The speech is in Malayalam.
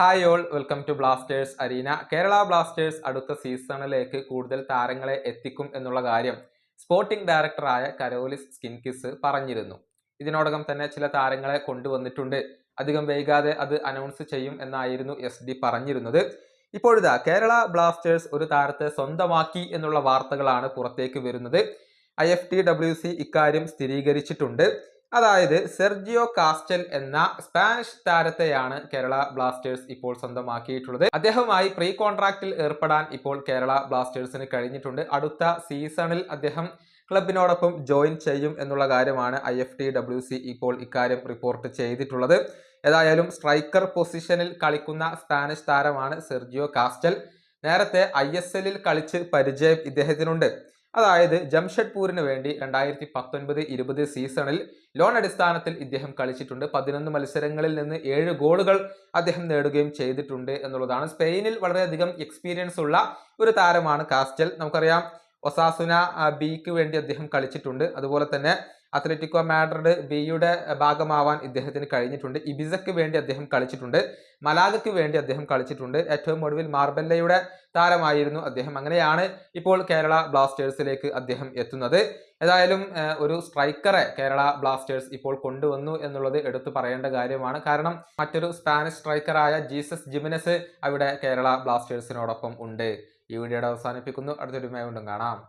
Hi all welcome to Blasters Arena Kerala Blasters അടുത്ത സീസണിലേക്ക് കൂടുതൽ താരങ്ങളെ എത്തിക്കും എന്നുള്ള കാര്യം സ്പോർട്ടിംഗ് ഡയറക്ടറായ കരോലിസ് സ്കിൻകിസ് പറഞ്ഞിരുന്നു. ഇതിനോടകം തന്നെ ചില താരങ്ങളെ കൊണ്ടുവന്നിട്ടുണ്ട്. അധികം വൈകാതെ അത് അനൗൺസ് ചെയ്യും എന്നായിരുന്നു എസ് ഡി പറഞ്ഞിരുന്നത്. ഇപ്പോഴിതാ കേരള ബ്ലാസ്റ്റേഴ്സ് ഒരു താരത്തെ സ്വന്തമാക്കി എന്നുള്ള വാർത്തകളാണ് പുറത്തേക്ക് വരുന്നത്. I F T W C ഇക്കാര്യം സ്ഥിരീകരിച്ചിട്ടുണ്ട്. അതായത് സെർജിയോ കാസ്റ്റൽ എന്ന സ്പാനിഷ് താരത്തെയാണ് കേരള ബ്ലാസ്റ്റേഴ്സ് ഇപ്പോൾ സ്വന്തമാക്കിയിട്ടുള്ളത്. അദ്ദേഹവുമായി പ്രീ കോൺട്രാക്റ്റിൽ ഏർപ്പെടാൻ ഇപ്പോൾ കേരള ബ്ലാസ്റ്റേഴ്സിന് കഴിഞ്ഞിട്ടുണ്ട്. അടുത്ത സീസണിൽ അദ്ദേഹം ക്ലബിനോടൊപ്പം ജോയിൻ ചെയ്യും എന്നുള്ള കാര്യമാണ് I F T W C ഇപ്പോൾ ഇക്കാര്യം റിപ്പോർട്ട് ചെയ്തിട്ടുള്ളത്. ഏതായാലും സ്ട്രൈക്കർ പൊസിഷനിൽ കളിക്കുന്ന സ്പാനിഷ് താരമാണ് സെർജിയോ കാസ്റ്റൽ. നേരത്തെ ഐ കളിച്ച് പരിചയം ഇദ്ദേഹത്തിനുണ്ട്. അതായത് ജംഷഡ്പൂരിന് വേണ്ടി രണ്ടായിരത്തി പത്തൊൻപത് ഇരുപത് സീസണിൽ ലോൺ അടിസ്ഥാനത്തിൽ ഇദ്ദേഹം കളിച്ചിട്ടുണ്ട്. പതിനൊന്ന് മത്സരങ്ങളിൽ നിന്ന് ഏഴ് ഗോളുകൾ അദ്ദേഹം നേടുകയും ചെയ്തിട്ടുണ്ട് എന്നുള്ളതാണ്. സ്പെയിനിൽ വളരെയധികം എക്സ്പീരിയൻസ് ഉള്ള ഒരു താരമാണ് കാസ്റ്റൽ. നമുക്കറിയാം ഒസാസുന ബിക്ക് വേണ്ടി അദ്ദേഹം കളിച്ചിട്ടുണ്ട്. അതുപോലെ തന്നെ അത്ലറ്റിക്കോ മാഡ്രിഡ് ബിയുടെ ഭാഗമാവാൻ ഇദ്ദേഹത്തിന് കഴിഞ്ഞിട്ടുണ്ട്. ഇബിസയ്ക്ക് വേണ്ടി അദ്ദേഹം കളിച്ചിട്ടുണ്ട്. മലാഗയ്ക്ക് വേണ്ടി അദ്ദേഹം കളിച്ചിട്ടുണ്ട്. ഏറ്റവും ഒടുവിൽ മാർബല്ലയുടെ താരമായിരുന്നു അദ്ദേഹം. അങ്ങനെയാണ് ഇപ്പോൾ കേരള ബ്ലാസ്റ്റേഴ്സിലേക്ക് അദ്ദേഹം എത്തുന്നത്. ഏതായാലും ഒരു സ്ട്രൈക്കറെ കേരള ബ്ലാസ്റ്റേഴ്സ് ഇപ്പോൾ കൊണ്ടുവന്നു എന്നുള്ളത് എടുത്തു പറയേണ്ട കാര്യമാണ്. കാരണം മറ്റൊരു സ്പാനിഷ് സ്ട്രൈക്കറായ ജീസസ് ജിമിനസ് അവിടെ കേരള ബ്ലാസ്റ്റേഴ്സിനോടൊപ്പം ഉണ്ട്. ഈ വീഡിയോയുടെ അവസാനിപ്പിക്കുന്നു. അടുത്തൊരു വീണ്ടും കാണാം.